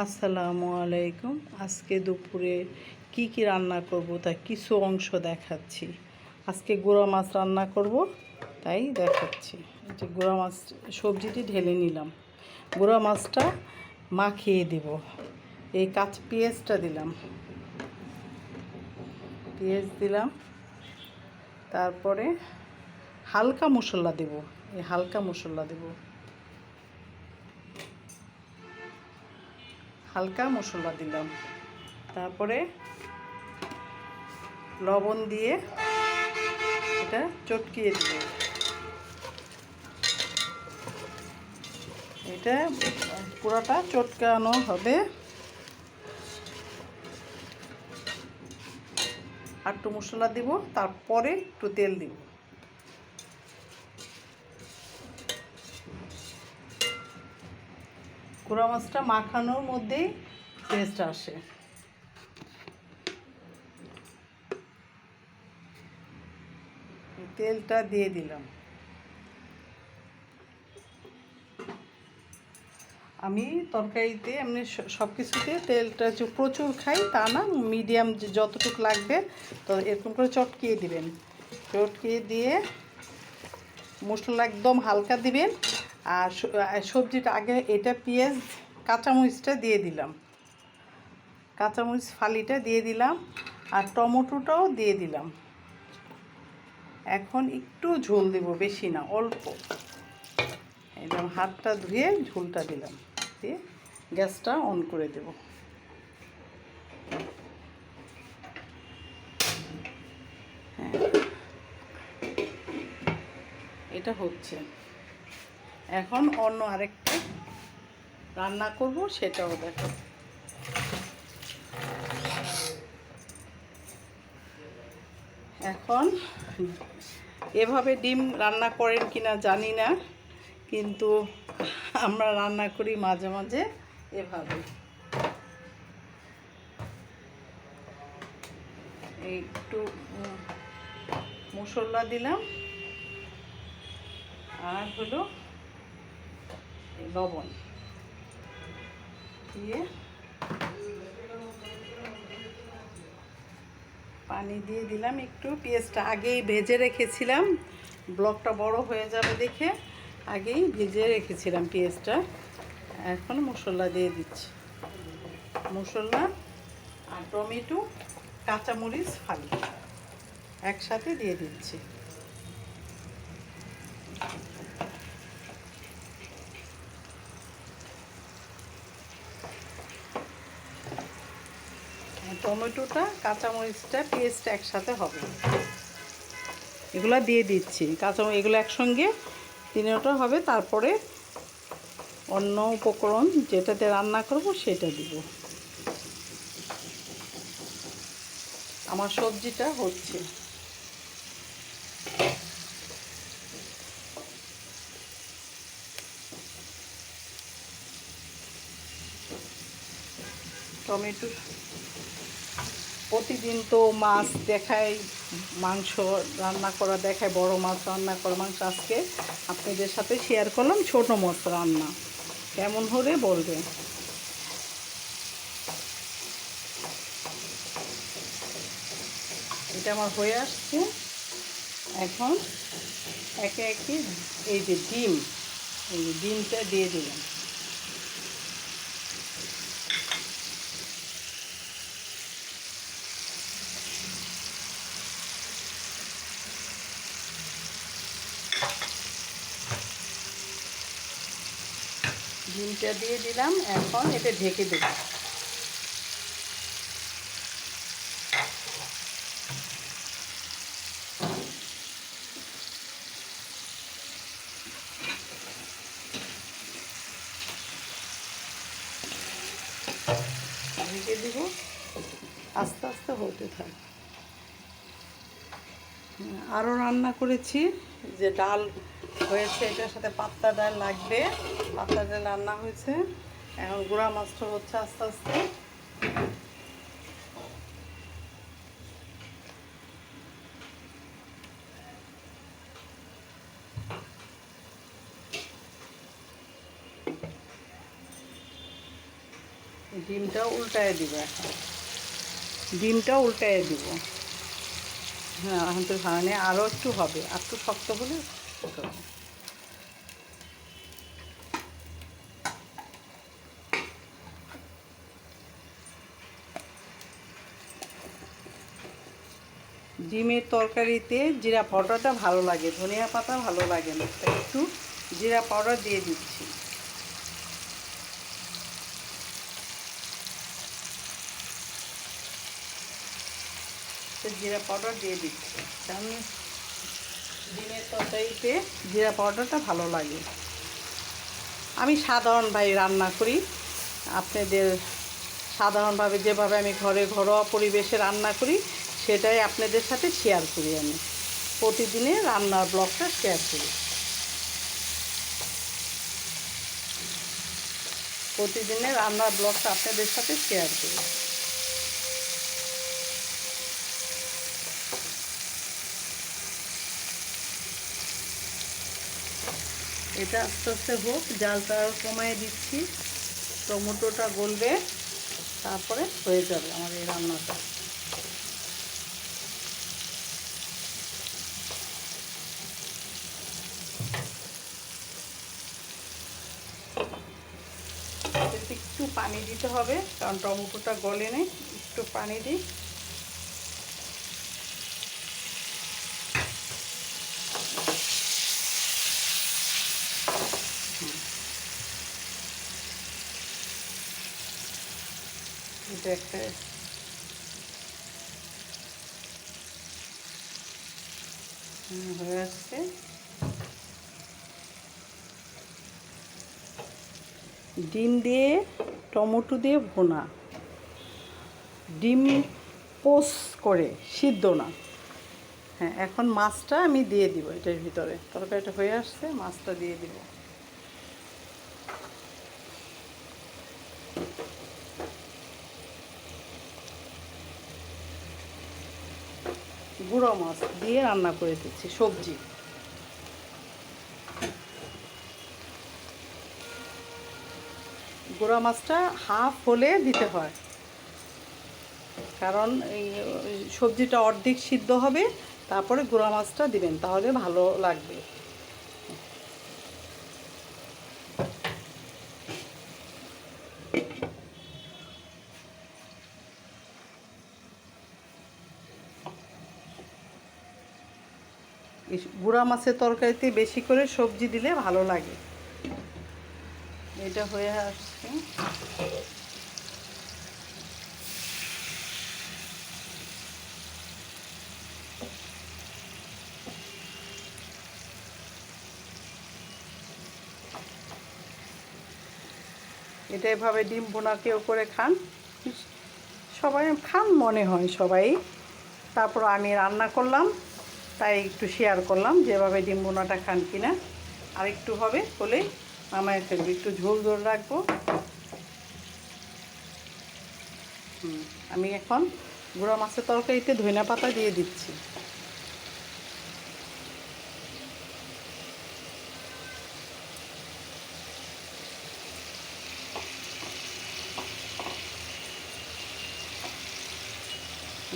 আসসালামু আলাইকুম। আজকে দুপুরে কি কি রান্না করব তার কিছু অংশ দেখাচ্ছি। আজকে গুঁড়া মাছ রান্না করব, তাই দেখাচ্ছি। যে গুঁড়া মাছ, সবজিটি ঢেলে নিলাম। গুঁড়া মাছটা মাখিয়ে দেব। এই কাঁচ পেঁয়াজটা দিলাম। পেঁয়াজ দিলাম। তারপরে হালকা মশলা দেব। এই হালকা মশলা দেবো। হালকা মশলা দিলাম। তারপরে লবণ দিয়ে এটা চটকিয়ে দিল এটা পুরোটা চটকানো হবে। আর একটু মশলা দিব, তারপরে একটু তেল দিব। গুঁড়া মাছটা মাখানোর মধ্যেই টেস্ট আসে। তেলটা দিয়ে দিলাম। আমি তরকারিতে এমনি সব কিছুতে তেলটা যে প্রচুর খাই তা না, মিডিয়াম যতটুকু লাগবে তো এরকম করে চটকিয়ে দিবেন। চটকিয়ে দিয়ে মশলা একদম হালকা দিবেন। আর সবজিটা আগে এটা পেঁয়াজ, কাঁচামরিচটা দিয়ে দিলাম। কাঁচামরিচ ফালিটা দিয়ে দিলাম আর টমেটোটাও দিয়ে দিলাম। এখন একটু ঝোল দেব, বেশি না, অল্প। একদম হাতটা ধুয়ে ঝোলটা দিলাম। দিয়ে গ্যাসটা অন করে দেব। হ্যাঁ। এটা হচ্ছে। এখন অন্য আরেকটা রান্না করব, সেটাও দেখো। এখন এভাবে ডিম রান্না করেন কিনা জানি না, কিন্তু আমরা রান্না করি মাঝে মাঝে এভাবে। একটু মশলা দিলাম, আর হলো লবণ। দিয়ে পানি দিয়ে দিলাম একটু। পেঁয়াজটা আগেই ভেজে রেখেছিলাম। ব্লকটা বড় হয়ে যাবে দেখে আগেই ভেজে রেখেছিলাম পেঁয়াজটা। এখন মশলা দিয়ে দিচ্ছি। মশলা আর টমেটো, কাঁচামরিচ ফালি একসাথে দিয়ে দিচ্ছি। টমেটোটা, কাঁচামরিচটা, পেস্ট একসাথে হবে। এগুলো দিয়ে দিচ্ছি। কাঁচা এগুলো একসঙ্গে তিনটা হবে, তারপরে অন্য উপকরণ যেটাতে রান্না করব সেটা দিব। আমার সবজিটা হচ্ছে। টমেটো প্রতিদিন তো মাছ দেখায়, মাংস রান্না করা দেখায়, বড় মাছ রান্না করা, মাংস আজকে আপনাদের সাথে শেয়ার করলাম, ছোট মাছ রান্না। কেমন হলে বলবে এটা আমার হয়ে আসছে। এখন একে একে এই যে ডিম, এই ডিমটা দিয়ে দিলাম। ডিমটা দিয়ে দিলাম, এখন এটা ঢেকে দেব। ঢেকে দিব। আস্তে আস্তে হতে থাকে। আরও রান্না করেছি, যে ডাল হয়েছে, এটার সাথে পাত্তা ডাল লাগবে। ডাল রান্না হয়েছে। এখন গুঁড়া মাছটা হচ্ছে আস্তে আস্তে। ডিমটা উল্টায় দিব এখন। ডিমটা উল্টায় দিব। হ্যাঁ এখন তো ভাঙানে আরও একটু হবে। আর একটু শক্ত হলে ডিমের তরকারিতে জিরা পাউডারটা ভালো লাগে, ধনিয়া পাতা ভালো লাগে না। একটু জিরা পাউডার দিয়ে দিচ্ছি। জিরা পাউডার দিয়ে দিচ্ছি। কারণ ডিমের তরকারিতে জিরা পাউডারটা ভালো লাগে। আমি সাধারণ ভাই রান্না করি। আপনাদের সাধারণভাবে যেভাবে আমি ঘরে ঘরোয়া পরিবেশে রান্না করি সেটাই আপনাদের সাথে শেয়ার করি আমি। প্রতিদিনে রান্নার ব্লগটা শেয়ার করি। প্রতিদিনে রান্নার ব্লগটা আপনাদের সাথে শেয়ার করি। এটা আস্তে আস্তে হোক, জালটা কমায় দিচ্ছি। টমেটোটা গলবে, তারপরে হয়ে যাবে আমার এই রান্নাটা এতে একটু পানি দিতে হবে, কারণ টমেটোটা গলে নেই, একটু পানি দিই। এটা একটা হয়ে আসছে। ডিম দিয়ে টমেটো দিয়ে ভোনা। ডিম পোস করে, সিদ্ধ না। হ্যাঁ এখন মাছটা আমি দিয়ে দিব এটার ভিতরে। তরকারিটা হয়ে আসছে, মাছটা দিয়ে দিব। গুঁড়ো মাছ দিয়ে রান্না করে দিচ্ছি, সবজি। গুঁড়া মাছটা হাফ হলে দিতে হয়। কারণ এই সবজিটা অর্ধেক সিদ্ধ হবে, তারপরে গুঁড়া মাছটা দিবেন, তাহলে ভালো লাগবে। গুঁড়া মাছের তরকারিতে বেশি করে সবজি দিলে ভালো লাগে। এটা হয়ে আসছে। এটা এভাবে ডিম বোনা কেউ করে খান। সবাই খান মনে হয় সবাই। তারপর আমি রান্না করলাম, তাই একটু শেয়ার করলাম যেভাবে ডিম বোনাটা খান কিনা। আর একটু হবে হলে নামায় ফেলব একটু ঝোল ঝোল রাখব। আমি এখন গুঁড়া মাছের তরকারিতে ধনিয়া পাতা দিয়ে দিচ্ছি।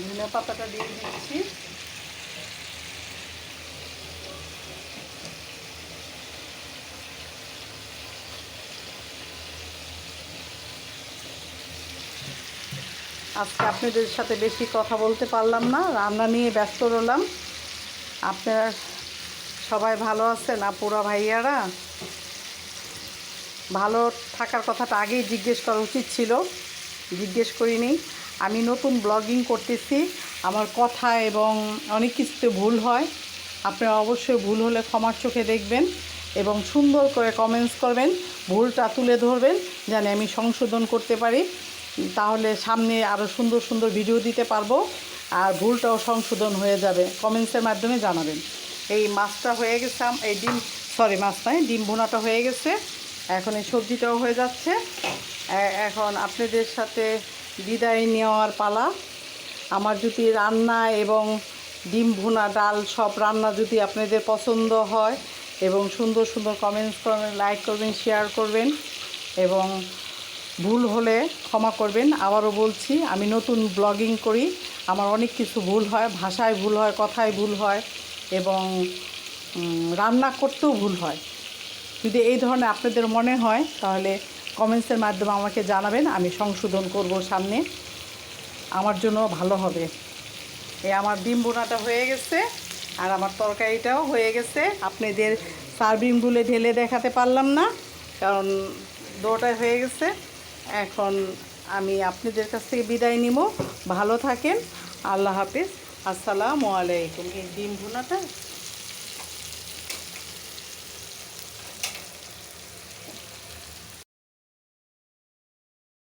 ধনিয়া পাতাটা দিয়ে দিচ্ছি। আজকে আপনাদের সাথে বেশি কথা বলতে পারলাম না, রান্না নিয়ে ব্যস্ত রইলাম। আপনারা সবাই ভালো আছেন, আপুরা, ভাইয়ারা? ভালো থাকার কথাটা আগেই জিজ্ঞেস করা উচিত ছিল, জিজ্ঞেস করিনি। আমি নতুন ব্লগিং করতেছি। আমার কথা এবং অনেক কিছুতে ভুল হয়। আপনারা অবশ্যই ভুল হলে ক্ষমার চোখে দেখবেন এবং সুন্দর করে কমেন্টস করবেন। ভুলটা তুলে ধরবেন যেন আমি সংশোধন করতে পারি। তাহলে সামনে আরও সুন্দর সুন্দর ভিডিও দিতে পারব আর ভুলটাও সংশোধন হয়ে যাবে। কমেন্টসের মাধ্যমে জানাবেন। এই মাছটা হয়ে গেছে এই ডিম সরি মাছ নয়, ডিম ভুনাটা হয়ে গেছে। এখন এই সবজিটাও হয়ে যাচ্ছে। এখন আপনাদের সাথে বিদায় নেওয়ার পালা। আমার যদি রান্না এবং ডিম ভুনা, ডাল সব রান্না যদি আপনাদের পছন্দ হয় এবং সুন্দর সুন্দর কমেন্টস করবেন লাইক করবেন শেয়ার করবেন এবং ভুল হলে ক্ষমা করবেন। আবারও বলছি, আমি নতুন ব্লগিং করি। আমার অনেক কিছু ভুল হয়, ভাষায় ভুল হয়, কথায় ভুল হয় এবং রান্না করতেও ভুল হয়। যদি এই ধরনের আপনাদের মনে হয়, তাহলে কমেন্টসের মাধ্যমে আমাকে জানাবেন, আমি সংশোধন করব সামনে। আমার জন্য ভালো হবে। এই আমার ডিম বোনাটা হয়ে গেছে, আর আমার তরকারিটাও হয়ে গেছে। আপনাদের সার্ভিং বুলে ঢেলে দেখাতে পারলাম না, কারণ দোটাই হয়ে গেছে। এখন আমি আপনাদের কাছ থেকে বিদায় নিব। ভালো থাকেন। আল্লাহ হাফিজ। আসসালামু আলাইকুম। এই ডিম ভুনাটা